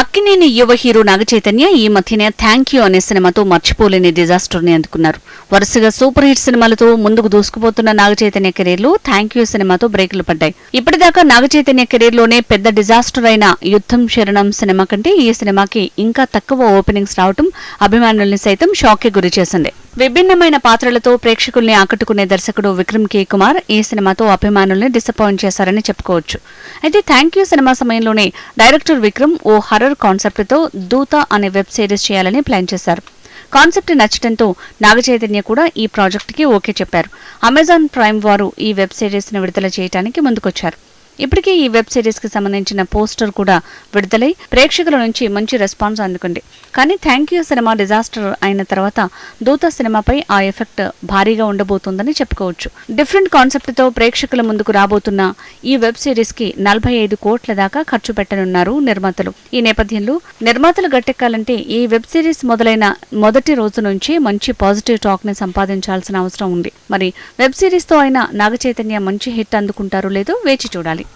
అక్కినేని యువ హీరో నాగచైతన్య ఈ మధ్యనే థ్యాంక్ యూ అనే సినిమాతో మర్చిపోలేని డిజాస్టర్ని అందుకున్నారు. వరుసగా సూపర్ హిట్ సినిమాలతో ముందుకు దూసుకుపోతున్న నాగచైతన్య కెరీర్లో థ్యాంక్ యూ సినిమాతో బ్రేకులు పడ్డాయి. ఇప్పటిదాకా నాగచైతన్య కెరీర్లోనే పెద్ద డిజాస్టర్ అయిన యుద్ధం శరణం సినిమా కంటే ఈ సినిమాకి ఇంకా తక్కువ ఓపెనింగ్స్ రావటం అభిమానుల్ని సైతం షాక్కి గురి చేసింది. విభిన్నమైన పాత్రలతో ప్రేక్షకుల్ని ఆకట్టుకునే దర్శకుడు విక్రమ్ కే. కుమార్ ఈ సినిమాతో అభిమానుల్ని డిసప్పాయింట్ చేశారని చెప్పుకోవచ్చు. అయితే థ్యాంక్ యూ సినిమా సమయంలోనే డైరెక్టర్ విక్రమ్ ఓ హర్రర్ కాన్సెప్ట్తో దూత అనే వెబ్ సిరీస్ చేయాలని ప్లాన్ చేశారు. కాన్సెప్ట్ నచ్చడంతో నాగచైతన్య కూడా ఈ ప్రాజెక్ట్కి ఓకే చెప్పారు. అమెజాన్ ప్రైమ్ వారు ఈ వెబ్ సిరీస్ను విడుదల చేయడానికి ముందుకొచ్చారు. ఇప్పటికే ఈ వెబ్ సిరీస్కి సంబంధించిన పోస్టర్ కూడా విడుదలై ప్రేక్షకుల నుంచి మంచి రెస్పాన్స్ అందుకుంది. కానీ థ్యాంక్ యూ సినిమా డిజాస్టర్ అయిన తర్వాత దూత సినిమాపై ఆ ఎఫెక్ట్ భారీగా ఉండబోతుందని చెప్పుకోవచ్చు. డిఫరెంట్ కాన్సెప్ట్తో ప్రేక్షకుల ముందుకు రాబోతున్న ఈ వెబ్ సిరీస్కి నలభై ఐదు కోట్ల దాకా ఖర్చు పెట్టనున్నారు నిర్మాతలు. ఈ నేపథ్యంలో నిర్మాతలు గట్టెక్కాలంటే ఈ వెబ్ సిరీస్ మొదలైన మొదటి రోజు నుంచి మంచి పాజిటివ్ టాక్ని సంపాదించాల్సిన అవసరం ఉంది. మరి వెబ్ సిరీస్తో అయినా నాగచైతన్య మంచి హిట్ అందుకుంటారో లేదో వేచి చూడాలి.